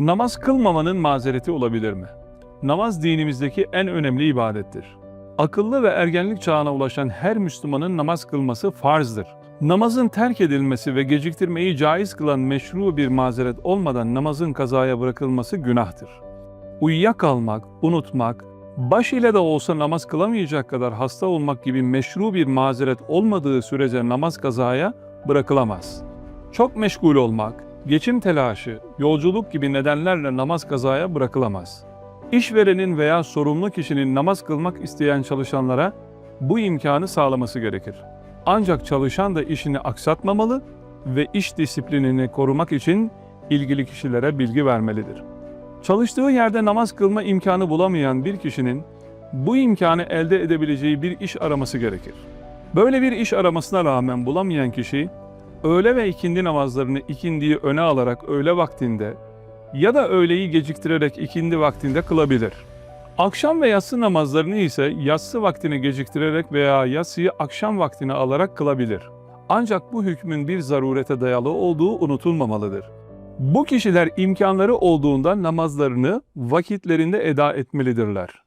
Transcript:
Namaz kılmamanın mazereti olabilir mi? Namaz dinimizdeki en önemli ibadettir. Akıllı ve ergenlik çağına ulaşan her Müslümanın namaz kılması farzdır. Namazın terk edilmesi ve geciktirmeyi caiz kılan meşru bir mazeret olmadan namazın kazaya bırakılması günahtır. Uyuyakalmak, unutmak, baş ile de olsa namaz kılamayacak kadar hasta olmak gibi meşru bir mazeret olmadığı sürece namaz kazaya bırakılamaz. Çok meşgul olmak, geçim telaşı, yolculuk gibi nedenlerle namaz kazaya bırakılamaz. İşverenin veya sorumlu kişinin namaz kılmak isteyen çalışanlara bu imkanı sağlaması gerekir. Ancak çalışan da işini aksatmamalı ve iş disiplinini korumak için ilgili kişilere bilgi vermelidir. Çalıştığı yerde namaz kılma imkanı bulamayan bir kişinin bu imkanı elde edebileceği bir iş araması gerekir. Böyle bir iş aramasına rağmen bulamayan kişi, öğle ve ikindi namazlarını ikindiyi öne alarak öğle vaktinde ya da öğleyi geciktirerek ikindi vaktinde kılabilir. Akşam ve yatsı namazlarını ise yatsı vaktini geciktirerek veya yatsıyı akşam vaktine alarak kılabilir. Ancak bu hükmün bir zarurete dayalı olduğu unutulmamalıdır. Bu kişiler imkanları olduğunda namazlarını vakitlerinde eda etmelidirler.